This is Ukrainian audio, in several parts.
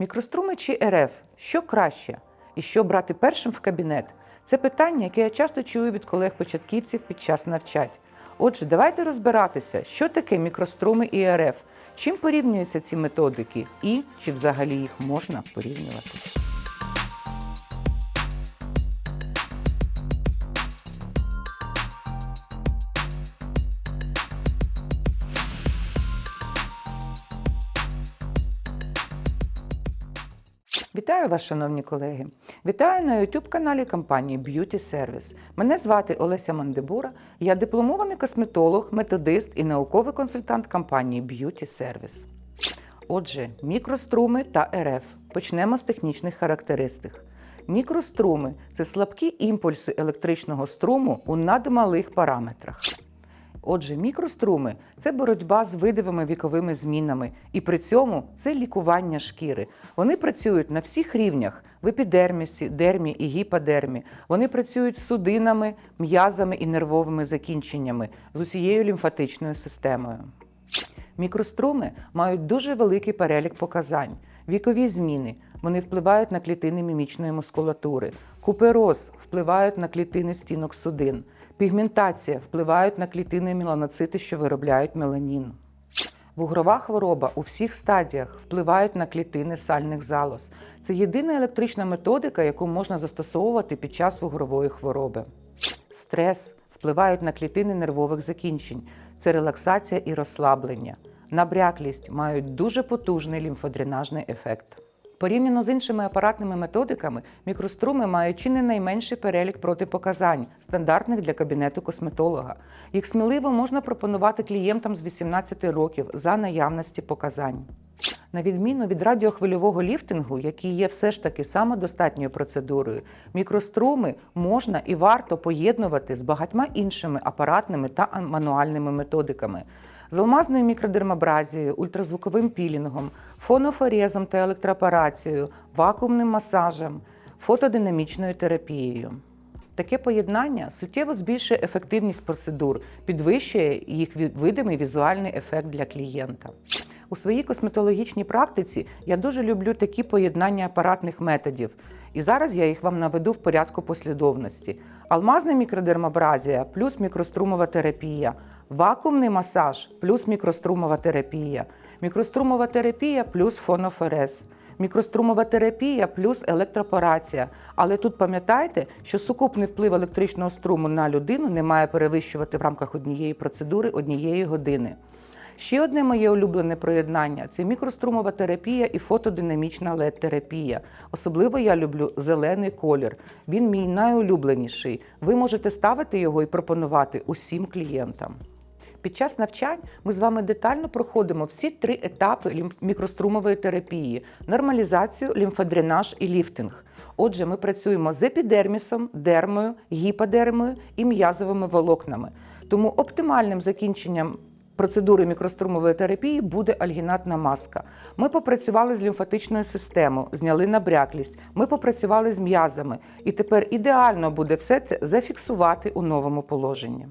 Мікроструми чи РФ що краще? І що брати першим в кабінет? Це питання, яке я часто чую від колег-початківців під час навчань. Отже, давайте розбиратися, що таке мікроструми і РФ, чим порівнюються ці методики і чи взагалі їх можна порівнювати. Вітаю вас, шановні колеги! Вітаю на youtube каналі компанії Beauty Service. Мене звати Олеся Мандебура. Я дипломований косметолог, методист і науковий консультант компанії Beauty Service. Отже, мікроструми та РФ. Почнемо з технічних характеристик. Мікроструми це слабкі імпульси електричного струму у надмалих параметрах. Отже, мікроструми це боротьба з видовими віковими змінами, і при цьому це лікування шкіри. Вони працюють на всіх рівнях в епідермісі, дермі і гіподермі. Вони працюють з судинами, м'язами і нервовими закінченнями, з усією лімфатичною системою. Мікроструми мають дуже великий перелік показань. Вікові зміни вони впливають на клітини мімічної мускулатури, купероз впливають на клітини стінок судин, пігментація впливають на клітини меланоцити, що виробляють меланін. Вугрова хвороба у всіх стадіях впливають на клітини сальних залоз. Це єдина електрична методика, яку можна застосовувати під час вугрової хвороби. Стрес впливають на клітини нервових закінчень. Це релаксація і розслаблення. Набряклість мають дуже потужний лімфодренажний ефект. Порівняно з іншими апаратними методиками, мікроструми мають чи не найменший перелік протипоказань, стандартних для кабінету косметолога. Їх сміливо можна пропонувати клієнтам з 18 років за наявності показань. На відміну від радіохвильового ліфтингу, який є все ж таки самодостатньою процедурою, мікроструми можна і варто поєднувати з багатьма іншими апаратними та мануальними методиками. З алмазною мікродермабразією, ультразвуковим пілінгом, фонофорезом та електроапарацією, вакуумним масажем, фотодинамічною терапією. Таке поєднання суттєво збільшує ефективність процедур, підвищує їх видимий візуальний ефект для клієнта. У своїй косметологічній практиці я дуже люблю такі поєднання апаратних методів. І зараз я їх вам наведу в порядку послідовності: алмазна мікродермабразія плюс мікрострумова терапія, вакуумний масаж плюс мікрострумова терапія, мікрострумова терапія плюс фонофорез. Мікрострумова терапія плюс електропорація. Але тут пам'ятайте, що сукупний вплив електричного струму на людину не має перевищувати в рамках однієї процедури однієї години. Ще одне моє улюблене проєднання це мікрострумова терапія і фотодинамічна LED-терапія. Особливо я люблю зелений колір. Він мій найулюбленіший. Ви можете ставити його і пропонувати усім клієнтам. Під час навчань ми з вами детально проходимо всі три етапи мікрострумової терапії: нормалізацію, лімфодренаж і ліфтинг. Отже, ми працюємо з епідермісом, дермою, гіподермою і м'язовими волокнами. Тому оптимальним закінченням процедури мікрострумової терапії буде альгінатна маска. Ми попрацювали з лімфатичною системою, зняли набряклість. Ми попрацювали з м'язами, і тепер ідеально буде все це зафіксувати у новому положенні.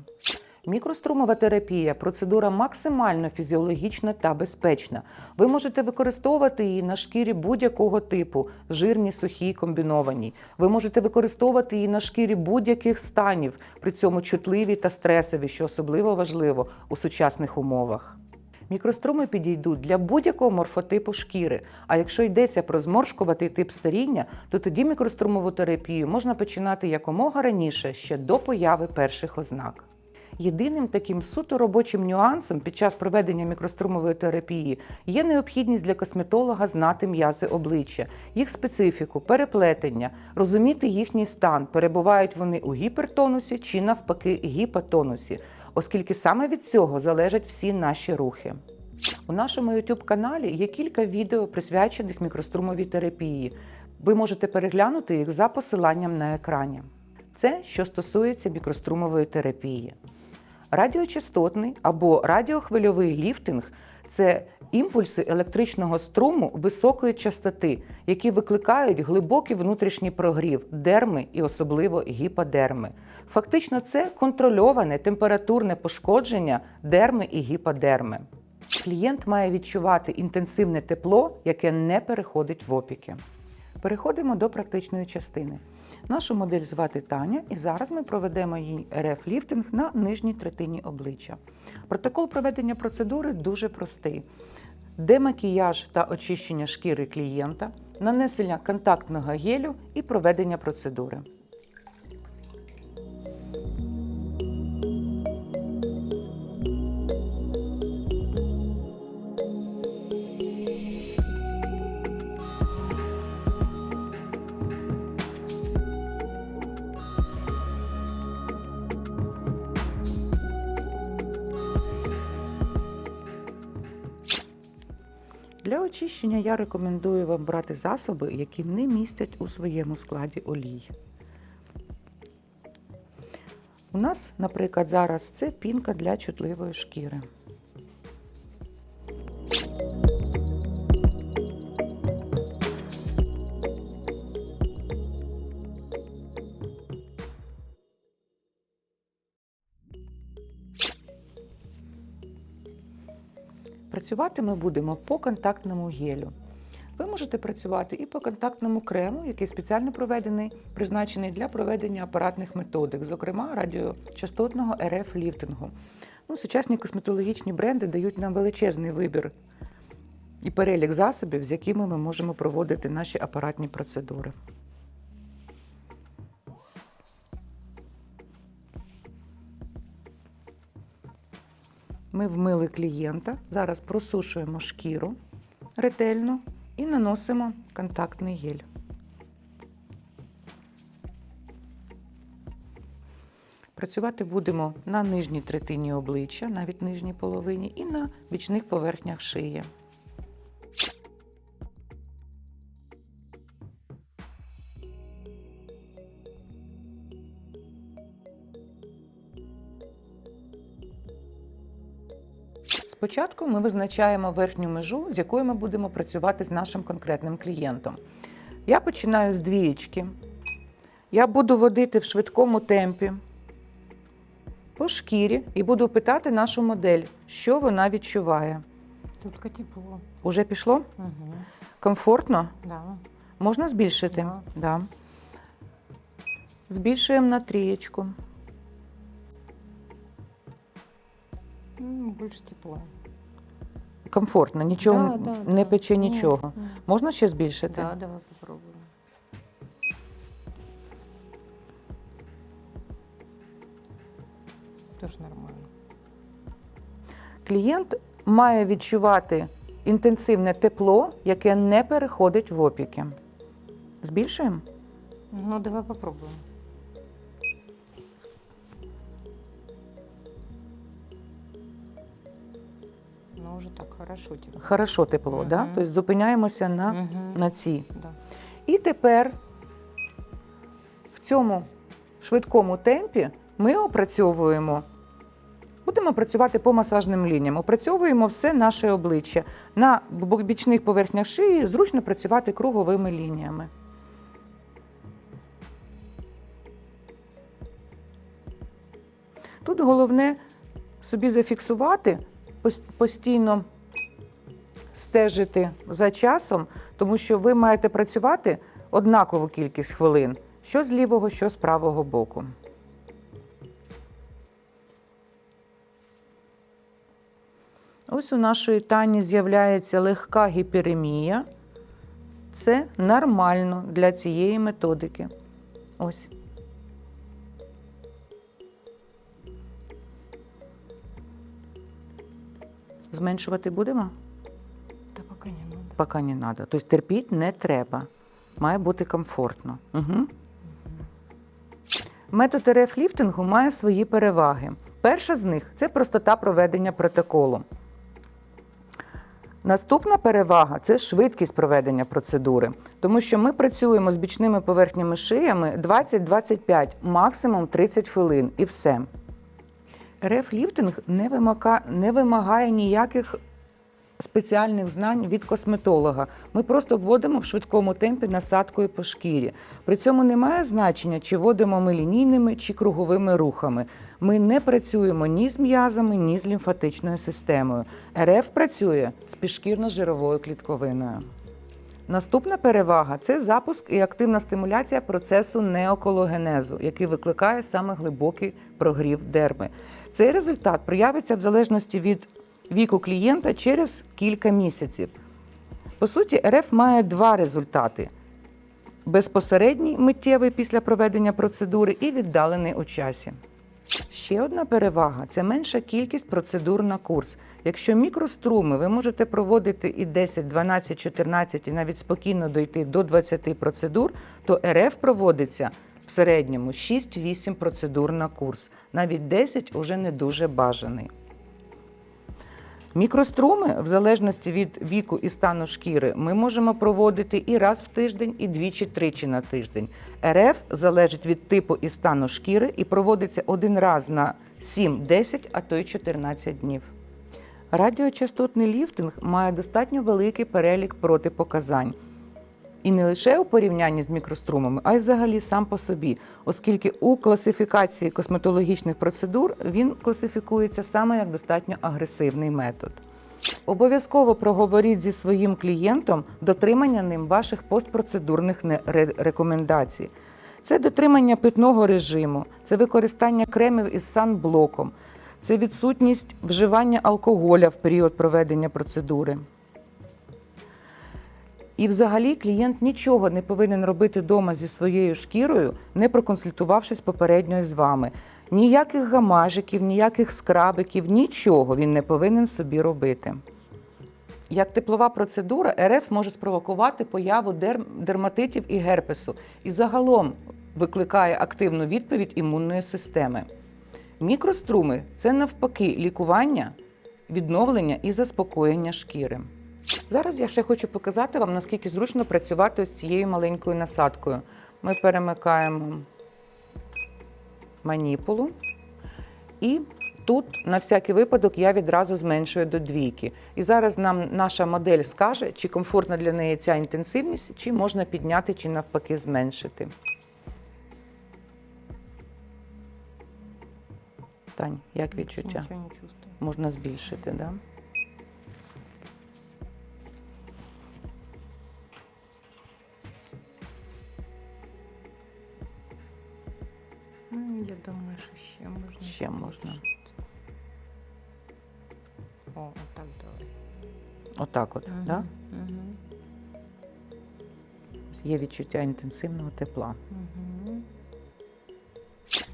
Мікрострумова терапія процедура максимально фізіологічна та безпечна. Ви можете використовувати її на шкірі будь-якого типу, жирні, сухі, комбіновані. Ви можете використовувати її на шкірі будь-яких станів, при цьому чутливі та стресові, що особливо важливо у сучасних умовах. Мікроструми підійдуть для будь-якого морфотипу шкіри. А якщо йдеться про зморшкуватий тип старіння, то тоді мікрострумову терапію можна починати якомога раніше, ще до появи перших ознак. Єдиним таким суто робочим нюансом під час проведення мікрострумової терапії є необхідність для косметолога знати м'язи обличчя, їх специфіку, переплетення, розуміти їхній стан, перебувають вони у гіпертонусі чи навпаки гіпотонусі, оскільки саме від цього залежать всі наші рухи. У нашому youtube каналі є кілька відео, присвячених мікрострумовій терапії. Ви можете переглянути їх за посиланням на екрані. Це що стосується мікрострумової терапії. Радіочастотний або радіохвильовий ліфтинг це імпульси електричного струму високої частоти, які викликають глибокий внутрішній прогрів дерми і особливо гіподерми. Фактично, це контрольоване температурне пошкодження дерми і гіподерми. клієнт має відчувати інтенсивне тепло, яке не переходить в опіки. Переходимо до практичної частини. Нашу модель звати Таня, і зараз ми проведемо їй РФ-ліфтинг на нижній третині обличчя. Протокол проведення процедури дуже простий: демакіяж та очищення шкіри клієнта, нанесення контактного гелю і проведення процедури. Для очищення я рекомендую вам брати засоби, які не містять у своєму складі олій. У нас, наприклад, зараз це пінка для чутливої шкіри. Працювати ми будемо по контактному гелю. Ви можете працювати і по контактному крему, який спеціально проведений, призначений для проведення апаратних методик, зокрема радіочастотного РФ ліфтингу. Ну, сучасні косметологічні бренди дають нам величезний вибір і перелік засобів, з якими ми можемо проводити наші апаратні процедури. Ми вмили клієнта. Зараз просушуємо шкіру ретельно і наносимо контактний гель. Працювати будемо на нижній третині обличчя, навіть нижній половині, і на бічних поверхнях шиї. Спочатку ми визначаємо верхню межу, з якою ми будемо працювати з нашим конкретним клієнтом. Я починаю з двієчки. Я буду водити в швидкому темпі по шкірі і буду питати нашу модель, що вона відчуває. Только тепло. Уже пішло? Угу. Комфортно? Да. Можна збільшити? Да. Да. Збільшуємо на трієчку. М, Больше тепла. Комфортно, нічого Да, да, не да. пече нічого. м. Можна ще збільшити? Да, давай попробуем. Тоже нормально. Клієнт має відчувати інтенсивне тепло, яке не переходить в опіки. Збільшуємо? Ну, давай попробуем. Хорошо тепло. Хорошо тепло, да? Тобто зупиняємося на, Мгм. на цій. Да. І тепер в цьому швидкому темпі ми опрацьовуємо. Будемо працювати по масажним лініям. Опрацьовуємо все наше обличчя. На бічних поверхнях шиї зручно працювати круговими лініями. Тут головне собі зафіксувати, пос- постійно стежити за часом, тому що ви маєте працювати однакову кількість хвилин, що з лівого, що з правого боку. Ось у нашої Тані з'являється легка гіперемія. Це нормально для цієї методики. Ось. Зменшувати будемо? Поки не треба. Тобто терпіть не треба. Має бути комфортно. Угу. Метод РФ-ліфтингу має свої переваги. Перша з них це простота проведення протоколу. Наступна перевага це швидкість проведення процедури, тому що ми працюємо з бічними поверхнями шиями 20-25, максимум 30 хвилин і все. РФ-ліфтинг не, вимака... не вимагає ніяких спеціальних знань від косметолога. Ми просто вводимо в швидкому темпі насадкою по шкірі. При цьому немає значення, чи вводимо ми лінійними чи круговими рухами. Ми не працюємо ні з м'язами, ні з лімфатичною системою. РФ працює з підшкірно-жировою клітковиною. Наступна перевага це запуск і активна стимуляція процесу неокологенезу, який викликає саме глибокий прогрів дерми. Цей результат проявиться в залежності від віку клієнта через кілька місяців. По суті, РФ має два результати: безпосередній миттєвий після проведення процедури і віддалений у часі. Ще одна перевага це менша кількість процедур на курс. Якщо мікроструми ви можете проводити і 10, 12, 14 і навіть спокійно дойти до 20 процедур, то РФ проводиться в середньому 6-8 процедур на курс. Навіть 10 уже не дуже бажаний. Мікроструми, в залежності від віку і стану шкіри, ми можемо проводити і раз в тиждень, і двічі-тричі на тиждень. РФ залежить від типу і стану шкіри і проводиться один раз на 7-10, а то й 14 днів. Радіочастотний ліфтинг має достатньо великий перелік протипоказань. І не лише у порівнянні з мікрострумами, а й взагалі сам по собі, оскільки у класифікації косметологічних процедур він класифікується саме як достатньо агресивний метод. Обов'язково проговоріть зі своїм клієнтом дотримання ним ваших постпроцедурних рекомендацій. Це дотримання питного режиму, це використання кремів із санблоком, це відсутність вживання алкоголя в період проведення процедури. І взагалі клієнт нічого не повинен робити вдома зі своєю шкірою, не проконсультувавшись попередньо з вами. Ніяких гамажиків, ніяких скрабиків, нічого він не повинен собі робити. Як теплова процедура, РФ може спровокувати появу дерм- дерматитів і герпесу і загалом викликає активну відповідь імунної системи. Мікроструми це навпаки лікування, відновлення і заспокоєння шкіри. Зараз я ще хочу показати вам, наскільки зручно працювати з цією маленькою насадкою. Ми перемикаємо маніпулу. І тут, на всякий випадок, я відразу зменшую до двійки. І зараз нам наша модель скаже, чи комфортна для неї ця інтенсивність, чи можна підняти, чи навпаки зменшити. Тань, як відчуття? Ничего не чувствую. Можна збільшити, да? Думаю, что еще можно. Ще можна. О, вот так давай. Отак от, да? Мгм. Є відчуття інтенсивного тепла. Мгм.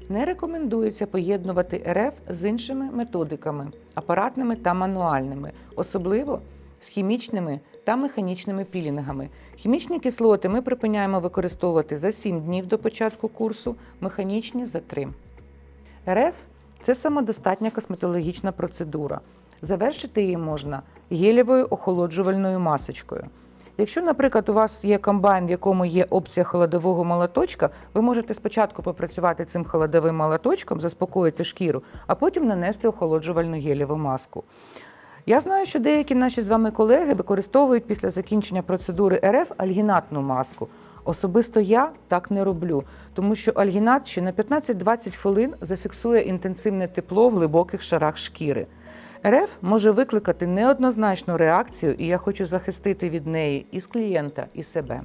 Не рекомендується поєднувати РФ з іншими методиками, апаратними та мануальними, особливо з хімічними та механічними пілінгами. Хімічні кислоти ми припиняємо використовувати за 7 днів до початку курсу, механічні за 3. РФ це самодостатня косметологічна процедура. Завершити її можна гелєвою охолоджувальною масочкою. Якщо, наприклад, у вас є комбайн, в якому є опція холодового молоточка, ви можете спочатку попрацювати цим холодовим молоточком, заспокоїти шкіру, а потім нанести охолоджувальну гелєву маску. Я знаю, що деякі наші з вами колеги використовують після закінчення процедури РФ альгінатну маску. Особисто я так не роблю, тому що альгінат ще на 15-20 хвилин зафіксує інтенсивне тепло в глибоких шарах шкіри. РФ може викликати неоднозначну реакцію, і я хочу захистити від неї і з клієнта, і себе.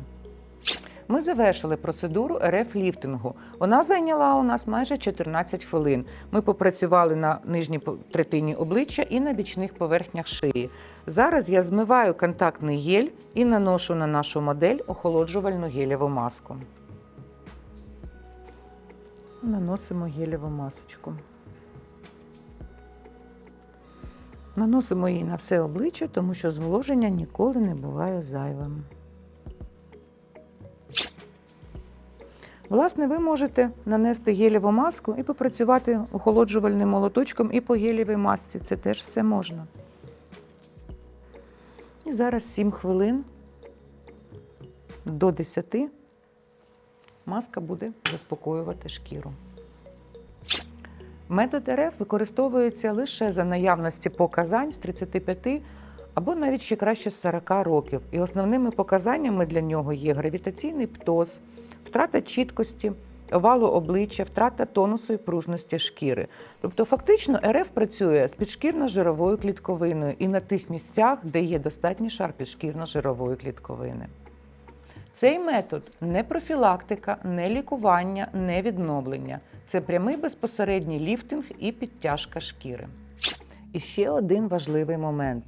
Ми завершили процедуру РФ ліфтингу. Вона зайняла у нас майже 14 хвилин. Ми попрацювали на нижній третині обличчя і на бічних поверхнях шиї. Зараз я змиваю контактний гель і наношу на нашу модель охолоджувальну гелєву маску. Наносимо гелєву масочку. Наносимо її на все обличчя, тому що зволоження ніколи не буває зайвим. Власне, ви можете нанести гелєву маску і попрацювати охолоджувальним молоточком і по гелєвій масці. Це теж все можна. І зараз 7 хвилин до 10 маска буде заспокоювати шкіру. Метод РФ використовується лише за наявності показань з 35 або навіть ще краще з 40 років. І основними показаннями для нього є гравітаційний птоз, втрата чіткості, овалу обличчя, втрата тонусу і пружності шкіри. Тобто, фактично, РФ працює з підшкірно-жировою клітковиною і на тих місцях, де є достатній шар підшкірно-жирової клітковини. Цей метод не профілактика, не лікування, не відновлення. Це прямий безпосередній ліфтинг і підтяжка шкіри. І ще один важливий момент.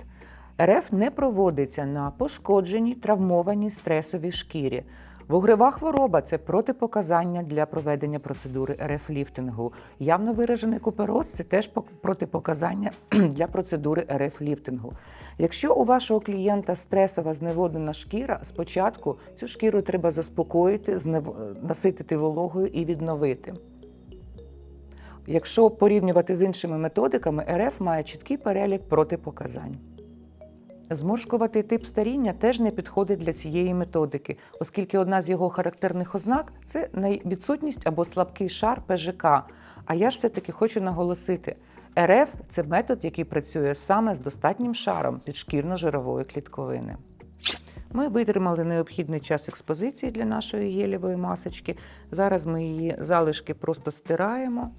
РФ не проводиться на пошкодженій, травмованій стресовій шкірі. Вугрова хвороба це протипоказання для проведення процедури РФ-ліфтингу. Явно виражений купероз це теж протипоказання для процедури РФ-ліфтингу. Якщо у вашого клієнта стресова зневоднена шкіра, спочатку цю шкіру треба заспокоїти, наситити вологою і відновити. Якщо порівнювати з іншими методиками, РФ має чіткий перелік протипоказань. Зморшкуватий тип старіння теж не підходить для цієї методики, оскільки одна з його характерних ознак це відсутність або слабкий шар ПЖК. А я ж все-таки хочу наголосити: РФ це метод, який працює саме з достатнім шаром підшкірно-жирової клітковини. Ми витримали необхідний час експозиції для нашої гелєвої масочки. Зараз ми її залишки просто стираємо,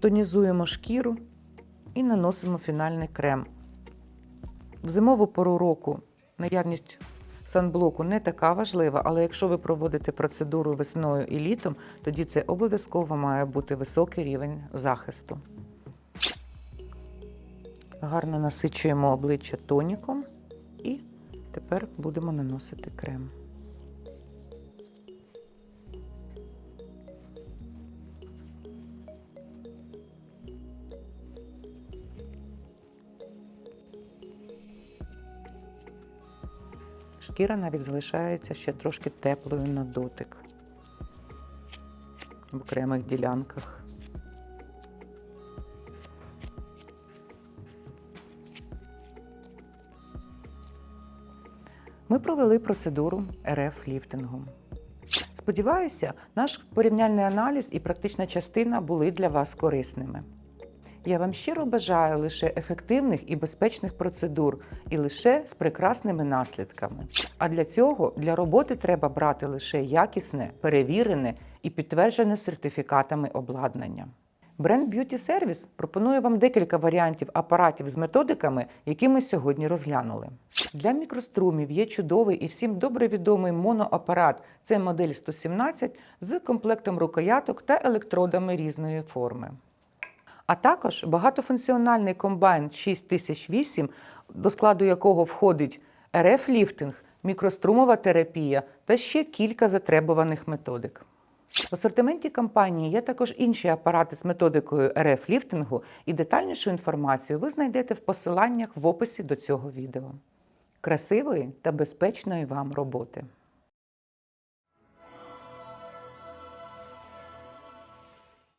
тонізуємо шкіру і наносимо фінальний крем. В зимову пору року наявність санблоку не така важлива, але якщо ви проводите процедуру весною і літом, тоді це обов'язково має бути високий рівень захисту. Гарно насичуємо обличчя тоніком і тепер будемо наносити крем. Шкіра навіть залишається ще трошки теплою на дотик в окремих ділянках. Ми провели процедуру РФ ліфтингу. Сподіваюся, наш порівняльний аналіз і практична частина були для вас корисними. Я вам щиро бажаю лише ефективних і безпечних процедур і лише з прекрасними наслідками. А для цього для роботи треба брати лише якісне, перевірене і підтверджене сертифікатами обладнання. Бренд Beauty Service пропонує вам декілька варіантів апаратів з методиками, які ми сьогодні розглянули. Для мікрострумів є чудовий і всім добре відомий моноапарат. Це модель 117 з комплектом рукояток та електродами різної форми. А також багатофункціональний комбайн 6008, до складу якого входить РФ-ліфтинг, мікрострумова терапія та ще кілька затребуваних методик. В асортименті компанії є також інші апарати з методикою РФ-ліфтингу, і детальнішу інформацію ви знайдете в посиланнях в описі до цього відео. Красивої та безпечної вам роботи!